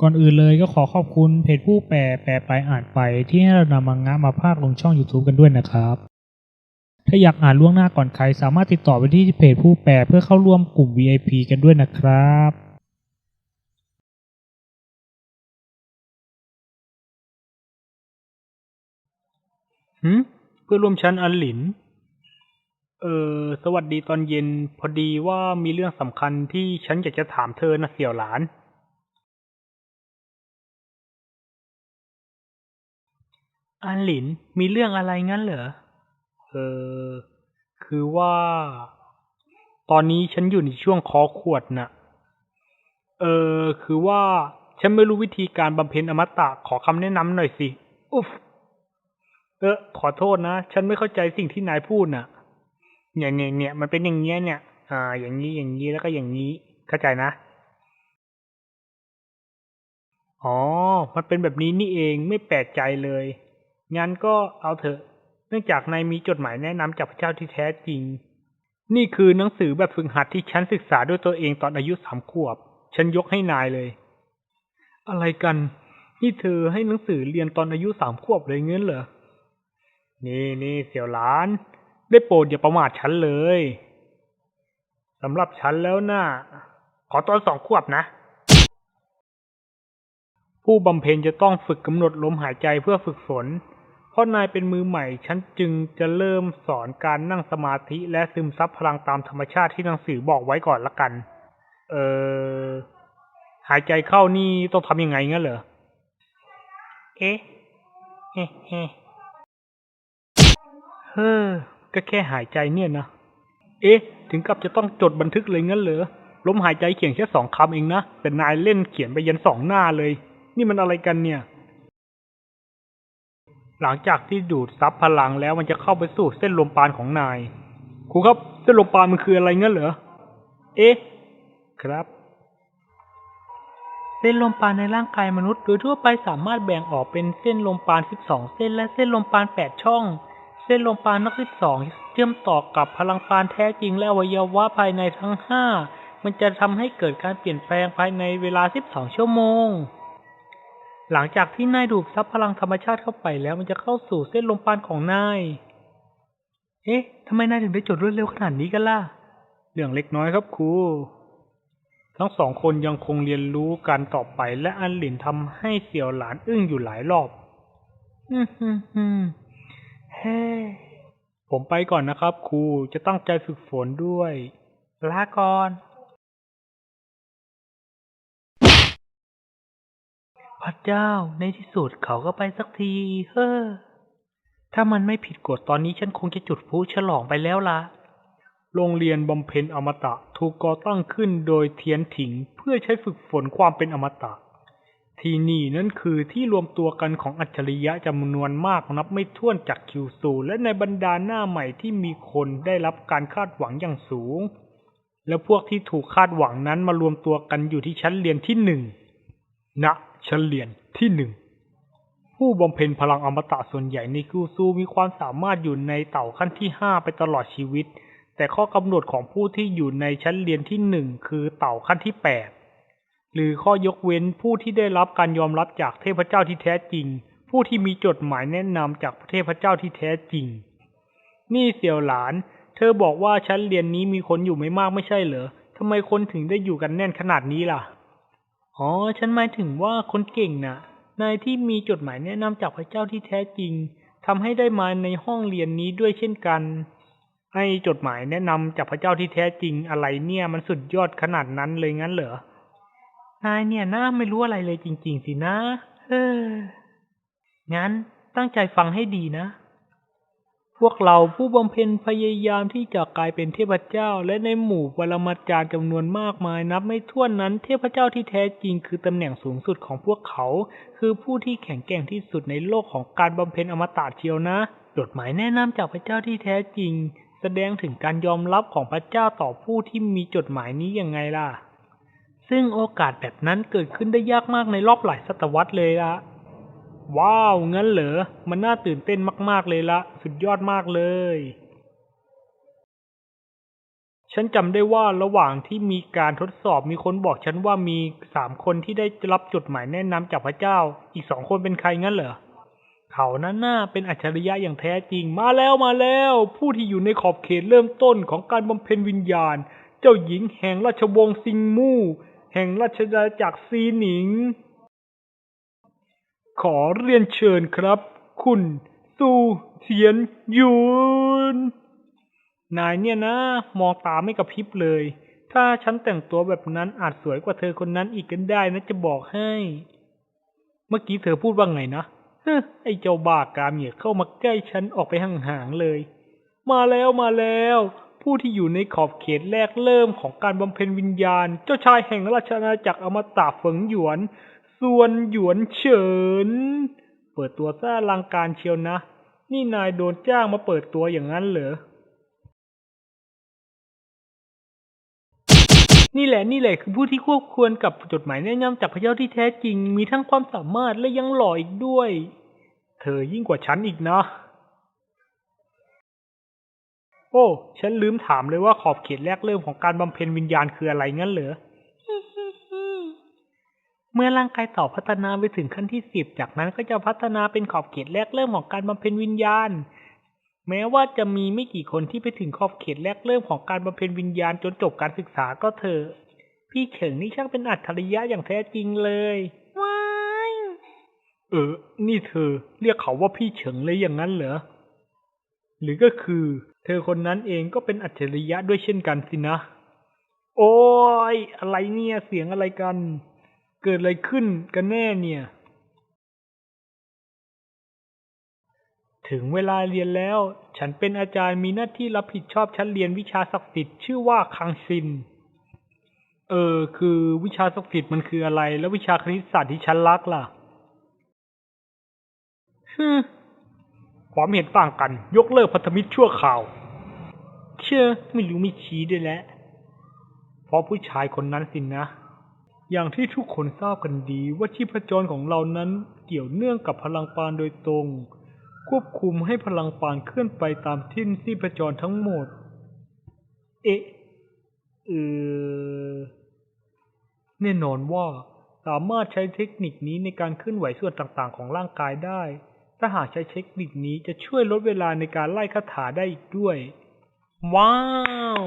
ก่อนอื่นเลยก็ขอขอบคุณเพจผู้แปลแปลไปอ่านไปที่ให้เรานำมังงะมาพากย์ลงช่อง YouTube กันด้วยนะครับ ถ้าอยากอ่านล่วงหน้าก่อนใครสามารถติดต่อไปที่เพจผู้แปลเพื่อเข้าร่วมกลุ่ม VIP กันด้วยนะครับหืมเพื่อร่วมชั้นอันหลิน เออ สวัสดีตอนเย็น พอดีว่ามีเรื่องสำคัญที่ฉันอยากจะถามเธอนะเสี่ยวหลาน อันหลินมีเรื่องอะไรงั้นเหรอ เออ คือว่า ตอนนี้ฉันอยู่ในช่วงคอขวดน่ะ เออ คือว่า ฉันไม่รู้วิธีการบำเพ็ญอมตะขอคำแนะนำหน่อยสิ อุ๊ฟเออ ขอโทษนะ ฉันไม่เข้าใจสิ่งที่นายพูดน่ะ เนี่ยเนี่ยเนี่ยมันเป็นอย่างเงี้ยเนี่ย อ่า อย่างนี้ อย่างนี้ แล้วก็อย่างนี้ เข้าใจนะ อ๋อ มันเป็นแบบนี้นี่เอง ไม่แปลกใจเลย งั้นก็เอาเถอะ เนื่องจากนายมีจดหมายแนะนำจากพระเจ้าที่แท้จริง นี่คือหนังสือแบบฝึกหัดที่ฉันศึกษาด้วยตัวเองตอนอายุสามขวบ ฉันยกให้นายเลย อะไรกัน นี่เธอให้หนังสือเรียนตอนอายุสามขวบเลยเงี้ยเหรอ นี่นี่เสี่ยวหลาน ได้โปรดอย่าประมาทฉันเลยสำหรับฉันแล้วนะ่ะ ขอตอนสองขวบนะ ผู้บำเพ็ญจะต้องฝึกกำหนดลมหายใจเพื่อฝึกฝน เพราะนายเป็นมือใหม่ ฉันจึงจะเริ่มสอนการนั่งสมาธิและซึมซับพลังตามธรรมชาติที่หนังสือบอกไว้ก่อนละกัน เออหายใจเข้านี่ต้องทำยังไงงั้นเหรอ เอ๊ะเฮ้เฮ้เฮ้อก็แค่หายใจเนี่ยนะ เอ๊ะ ถึงกับจะต้องจดบันทึกเลยงั้นเหรอลมหายใจเขียนแค่สองคำเองนะ แต่นายเล่นเขียนไปยันสองหน้าเลย นี่มันอะไรกันเนี่ย หลังจากที่ดูดซับพลังแล้วมันจะเข้าไปสู่เส้นลมปานของนาย ครูครับ เส้นลมปานมันคืออะไรเงั้นเหรอ เอ๊ะ ครับ เส้นลมปานในร่างกายมนุษย์ โดยทั่วไปสามารถแบ่งออกเป็นเส้นลมปาน 12 เส้น และเส้นลมปาน 8 ช่อง เส้นลมปานนัก12 เชื่อมต่อกับพลังปานแท้จริงและอวัยวะภายในทั้ง 5 มันจะทำให้เกิดการเปลี่ยนแปลงภายในเวลา 12 ชั่วโมง หลังจากที่นายดูดซับพลังธรรมชาติเข้าไปแล้วมันจะเข้าสู่เส้นลมปานของนาย เอ๊ะทำไมนายถึงได้จดรวดเร็วขนาดนี้กันล่ะ เรื่องเล็กน้อยครับครู ทั้งสองคนยังคงเรียนรู้กันต่อไปและอันหลินทำให้เสี่ยวหลานอึ้งอยู่หลายรอบ อืมฮึมฮึมเฮ้ผมไปก่อนนะครับครู จะตั้งใจฝึกฝนด้วย ลาก่อน พระเจ้าในที่สุดเขาก็ไปสักที เฮ้อ ถ้ามันไม่ผิดกฎตอนนี้ฉันคงจะจุดพลุฉลองไปแล้วล่ะโรงเรียนบำเพ็ญอมตะถูกก่อตั้งขึ้นโดยเทียนถิงเพื่อใช้ฝึกฝนความเป็นอมตะ ที่นี่นั่นคือที่รวมตัวกันของอัจฉริยะจำนวนมากนับไม่ถ้วนจากคิวซูและในบรรดาหน้าใหม่ที่มีคนได้รับการคาดหวังอย่างสูง และพวกที่ถูกคาดหวังนั้นมารวมตัวกันอยู่ที่ชั้นเรียนที่หนึ่งณชั้น เรียนที่หนึ่งผู้บำเพ็ญพลังอมตะส่วนใหญ่ในคิวซูมีความสามารถอยู่ในเต่าขั้นที่ห้าไปตลอดชีวิต แต่ข้อกำหนดของผู้ที่อยู่ในชั้นเรียนที่หนึ่งคือเต่าขั้นที่แปดหรือข้อยกเว้นผู้ที่ได้รับการยอมรับจากเทพเจ้าที่แท้จริง ผู้ที่มีจดหมายแนะนำจากเทพเจ้าที่แท้จริง นี่เสี่ยวหลาน เธอบอกว่าชั้นเรียนนี้มีคนอยู่ไม่มากไม่ใช่เหรอทำไมคนถึงได้อยู่กันแน่นขนาดนี้ล่ะ อ๋อ ฉันหมายถึงว่าคนเก่งน่ะ นายที่มีจดหมายแนะนำจากพระเจ้าที่แท้จริงทำให้ได้มาในห้องเรียนนี้ด้วยเช่นกันให้จดหมายแนะนำจากพระเจ้าที่แท้จริงอะไรเนี่ยมันสุดยอดขนาดนั้นเลยงั้นเหรอ นายเนี่ยน่าไม่รู้อะไรเลยจริง ๆ สินะ เออ งั้นตั้งใจฟังให้ดีนะ พวกเราผู้บำเพ็ญพยายามที่จะกลายเป็นเทพเจ้า และในหมู่ปรมาจารย์จำนวนมากมาย นับไม่ถ้วนนั้น เทพเจ้าที่แท้จริงคือตำแหน่งสูงสุดของพวกเขา คือผู้ที่แข็งแกร่งที่สุดในโลกของการบำเพ็ญอมตะเชียวนะจดหมายแนะนำจากพระเจ้าที่แท้จริง แสดงถึงการยอมรับของพระเจ้าต่อผู้ที่มีจดหมายนี้ยังไงล่ะ ซึ่งโอกาสแบบนั้นเกิดขึ้นได้ยากมากในรอบหลายศตวรรษเลยละ ว้าว งั้นเหรอ มันน่าตื่นเต้นมาก ๆ เลยละ สุดยอดมากเลย ฉันจำได้ว่าระหว่างที่มีการทดสอบมีคนบอกฉันว่ามีสามคนที่ได้รับจดหมายแนะนำจากพระเจ้า อีกสองคนเป็นใครงั้นเหรอ เขานั้นน่าเป็นอัจฉริยะอย่างแท้จริง มาแล้วมาแล้ว ผู้ที่อยู่ในขอบเขตเริ่มต้นของการบำเพ็ญวิญญาณ เจ้าหญิงแห่งราชวงศ์ซิงมู่ แห่งราชอาณาจักรซีหนิง ขอเรียนเชิญครับ คุณซูเทียนยุน นายเนี่ยนะ มองตาไม่กระพริบเลย ถ้าฉันแต่งตัวแบบนั้นอาจสวยกว่าเธอคนนั้นอีกกันได้นะจะบอกให้ เมื่อกี้เธอพูดว่าไงนะฮไอ้เจ้าบ้ากามเหยียเข้ามาใกล้ฉันออกไปห่างๆเลย มาแล้วมาแล้ว ผู้ที่อยู่ในขอบเขตแรกเริ่มของการบำเพ็ญวิญญาณ เจ้าชายแห่งราชอาณาจักรอมตะเฟิงหยวน ส่วนหยวนเฉิน เปิดตัวซ่าลังการเชียวนะ นี่นายโดนจ้างมาเปิดตัวอย่างนั้นเหรอ นี่แหละนี่แหละคือผู้ที่ควบควรกับจดหมายแนะนำจากพระเจ้าที่แท้จริง มีทั้งความสามารถและยังหล่ออีกด้วย เธอยิ่งกว่าฉันอีกนะ โอ้ ฉันลืมถามเลยว่าขอบเขตแรกเริ่มของการบำเพ็ญวิญญาณคืออะไรงั้นเหรอ เมื่อร่างกายต่อพัฒนาไปถึงขั้นที่สิบจากนั้นก็จะพัฒนาเป็นขอบเขตแรกเริ่มของการบำเพ็ญวิญญาณ แม้ว่าจะมีไม่กี่คนที่ไปถึงขอบเขตแรกเริ่มของการบำเพ็ญวิญญาณจนจบการศึกษาก็เถอะพี่เฉิงนี่ช่างเป็นอัจฉริยะอย่างแท้จริงเลยว้ายเออ นี่เธอ เรียกเขาว่าพี่เฉิงเลยอย่างนั้นเหรอ หรือก็คือ เธอคนนั้นเองก็เป็นอัจฉริยะด้วยเช่นกันสินะ โอ้ยอะไรเนี่ยเสียงอะไรกัน เกิดอะไรขึ้นกันแน่เนี่ย ถึงเวลาเรียนแล้ว ฉันเป็นอาจารย์มีหน้าที่รับผิดชอบชั้นเรียนวิชาศักดิ์สิทธิ์ชื่อว่าคังซิน เออ คือวิชาศักดิ์สิทธิ์มันคืออะไร แล้ววิชาคณิตศาสตร์ที่ฉันรักล่ะฮึความเห็นต่างกัน ยกเลิกพันธมิตรชั่วคราว เชื่อไม่รู้ไม่ชี้ด้วยแหละเพราะผู้ชายคนนั้นสินนะ อย่างที่ทุกคนทราบกันดีว่าชีพจรของเรานั้นเกี่ยวเนื่องกับพลังปานโดยตรง ควบคุมให้พลังปานเคลื่อนไปตามทิศชีพจรทั้งหมด เอ๊ะเออแน่นอนว่าสามารถใช้เทคนิคนี้ในการเคลื่อนไหวส่วนต่างๆ ของร่างกายได้ ถ้าหากใช้เทคนิคนี้จะช่วยลดเวลาในการไล่คาถาได้อีกด้วย ว้าว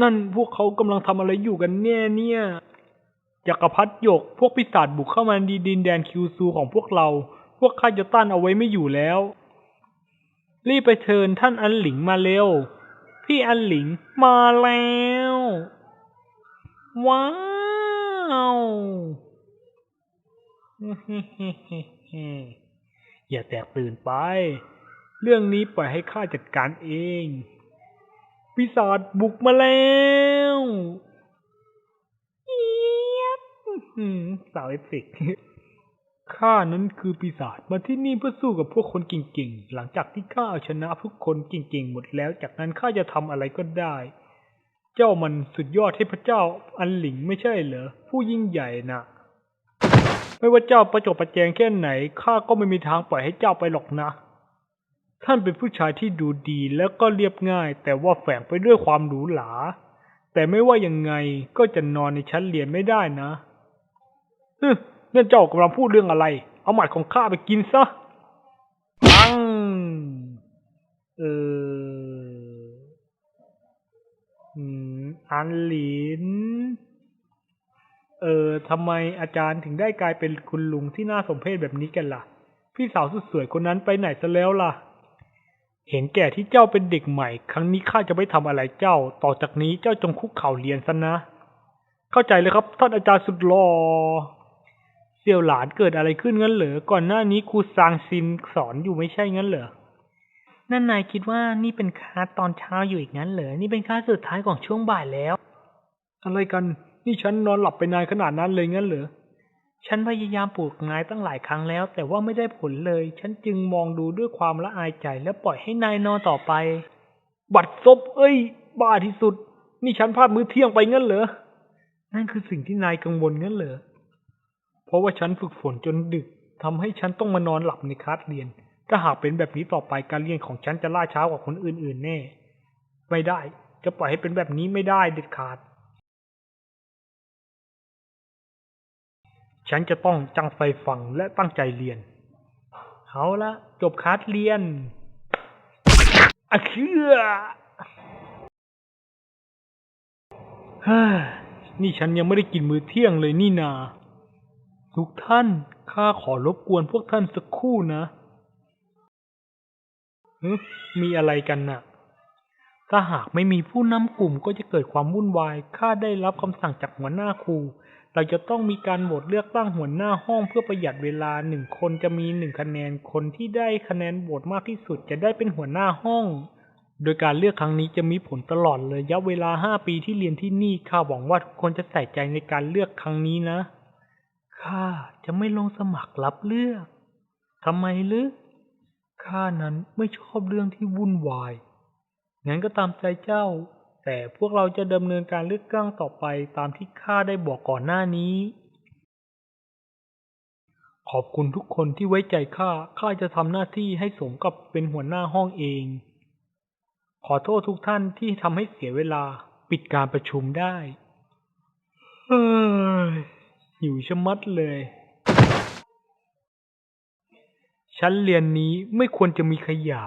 นั่นพวกเขากำลังทำอะไรอยู่กันแน่เนี่ยจักรพรรดิหยก พวกปีศาจบุกเข้ามาในดินแดนคิวซูของพวกเรา พวกข้าจะต้านเอาไว้ไม่อยู่แล้ว รีบไปเชิญท่านอันหลิงมาเร็ว พี่อันหลิงมาแล้ว ว้าวอย่าแตกตื่นไป เรื่องนี้ปล่อยให้ข้าจัดการเอง ปีศาจบุกมาแล้วเอียบสาวเอฟเฟกข้านั้นคือปีศาจมาที่นี่เพื่อสู้กับพวกคนเก่งๆ หลังจากที่ข้าเอาชนะพวกคนเก่งๆ หมดแล้ว จากนั้นข้าจะทำอะไรก็ได้ เจ้ามันสุดยอดเทพเจ้าอันหลิงไม่ใช่เหรอ ผู้ยิ่งใหญ่น่ะไม่ว่าเจ้าประจบประแจงแค่ไหนข้าก็ไม่มีทางปล่อยให้เจ้าไปหรอกนะ ท่านเป็นผู้ชายที่ดูดีแล้วก็เรียบง่าย แต่ว่าแฝงไปด้วยความหรูหรา แต่ไม่ว่ายังไงก็จะนอนในชั้นเรียนไม่ได้นะฮึนั่นเจ้ากำลังพูดเรื่องอะไร เอาหมัดของข้าไปกินซะปังเอออันหลิน เออทำไมอาจารย์ถึงได้กลายเป็นคุณลุงที่น่าสมเพชแบบนี้กันล่ะ พี่สาวสุดสวยคนนั้นไปไหนซะแล้วล่ะ เห็นแก่ที่เจ้าเป็นเด็กใหม่ ครั้งนี้ข้าจะไม่ทำอะไรเจ้า ต่อจากนี้เจ้าจงคุกเข่าเรียนซะนะ เข้าใจเลยครับท่านอาจารย์สุดหล่อเสี่ยวหลานเกิดอะไรขึ้นงั้นเหรอ ก่อนหน้านี้ครูซางซินสอนอยู่ไม่ใช่งั้นเหรอ นั่นนายคิดว่านี่เป็นคาตอนเช้าอยู่อีกงั้นเหรอ นี่เป็นคาสสุดท้ายของช่วงบ่ายแล้ว อะไรกัน นี่ฉันนอนหลับไปนานขนาดนั้นเลยงั้นเหรอ ฉันพยายามปลูกนายตั้งหลายครั้งแล้ว แต่ว่าไม่ได้ผลเลย ฉันจึงมองดูด้วยความละอายใจและปล่อยให้นายนอนต่อไป บัดซบเอ้ย บ้าที่สุด นี่ฉันพลาดมื้อเที่ยงไปงั้นเหรอ นั่นคือสิ่งที่นายกังวลงั้นเหรอ เพราะว่าฉันฝึกฝนจนดึกทำให้ฉันต้องมานอนหลับในคลาสเรียน ถ้าหากเป็นแบบนี้ต่อไปการเรียนของฉันจะล่าช้ากว่าคนอื่นๆแน่ ไม่ได้ จะปล่อยให้เป็นแบบนี้ไม่ได้เด็ดขาด ฉันจะต้องจังไฟฟังและตั้งใจเรียน เอาละจบคลาสเรียนอะเชื่อฮ้นี่ฉันยังไม่ได้กินมื้อเที่ยงเลยนี่นา ทุกท่าน ข้าขอรบกวนพวกท่านสักครู่นะ มีอะไรกันน่ะ ถ้าหากไม่มีผู้นำกลุ่มก็จะเกิดความวุ่นวาย ข้าได้รับคำสั่งจากหัวหน้าครู เราจะต้องมีการโหวตเลือกตั้งหัวหน้าห้องเพื่อประหยัดเวลาหนึ่งคนจะมีหนึ่งคะแนน คนที่ได้คะแนนโหวตมากที่สุดจะได้เป็นหัวหน้าห้อง โดยการเลือกครั้งนี้จะมีผลตลอดเลยระยะเวลาห้าปีที่เรียนที่นี่ข้าหวังว่าทุกคนจะใส่ใจในการเลือกครั้งนี้นะข้าจะไม่ลงสมัครรับเลือกทำไมลึกข้านั้นไม่ชอบเรื่องที่วุ่นวายงั้นก็ตามใจเจ้า แต่พวกเราจะดำเนินการเลือกตั้งต่อไปตามที่ข้าได้บอกก่อนหน้านี้ ขอบคุณทุกคนที่ไว้ใจข้า ข้าจะทำหน้าที่ให้สมกับเป็นหัวหน้าห้องเอง ขอโทษทุกท่านที่ทำให้เสียเวลา ปิดการประชุมได้ เฮ้ย หิวชะมัดเลย ชั้นเรียนนี้ไม่ควรจะมีขยะ